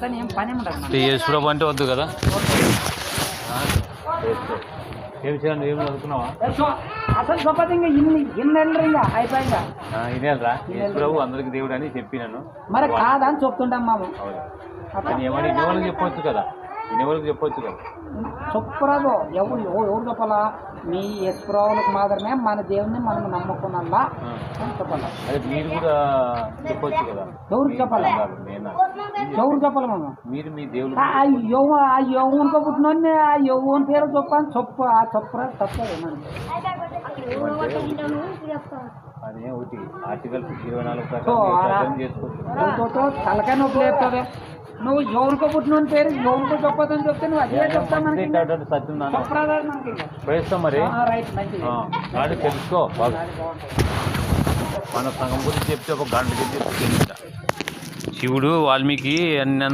కానీ ఏం పని ఉండదు అంటే వద్దు కదా? ఏం చేయాలి? ఏం చదువుకున్నావా? అసలు ఇంకా ఇన్ని ఇన్నెళ్ళు ఇంకా అయిపోయిందా? ఇదేరా యేసుప్రభు అందరికి దేవుడు అని చెప్పినాను మరి కాదని చెప్తుంటాం మాము. ఏమని చెప్పొచ్చు కదా? ఇన్ని వాళ్ళకి చెప్పొచ్చు కదా. చెప్పురాదు. ఎవరు ఎవరు ఎవరు చెప్పాలా? మీ యశ్వరావులకు మాత్రమే మన దేవుని మనం నమ్ముకున్నలా ఆ. అని చెప్పాలా? అదే మీరు కూడా చెప్పొచ్చు కదా. ఎవరికి చెప్పాలా? నేనా ఎవరు చెప్పాలి మనం? మీరు మీ దేవుడు ఆ యవ్వ ఆ యవ్వన్తో పుట్టినోడిని ఆ యవ్వన్ పేరు చెప్పని. చెప్పు ఆ చెప్పరా తప్పదు అదే ఒకటి. ఆర్టికల్ ఇరవై నాలుగు ప్రకారం చేసుకోవచ్చు. తలకాయ నొప్పి లేపుతావే. నువ్వు ఎవరికో పుట్టినోని పేరు ఎవరికో చెప్పదని చెప్తే నువ్వు అదే చెప్తా ప్రయత్నం మరి. నాడు తెలుసుకో మన సంఘం గురించి చెప్తే ఒక గంట శివుడు వాల్మీకి అన్ని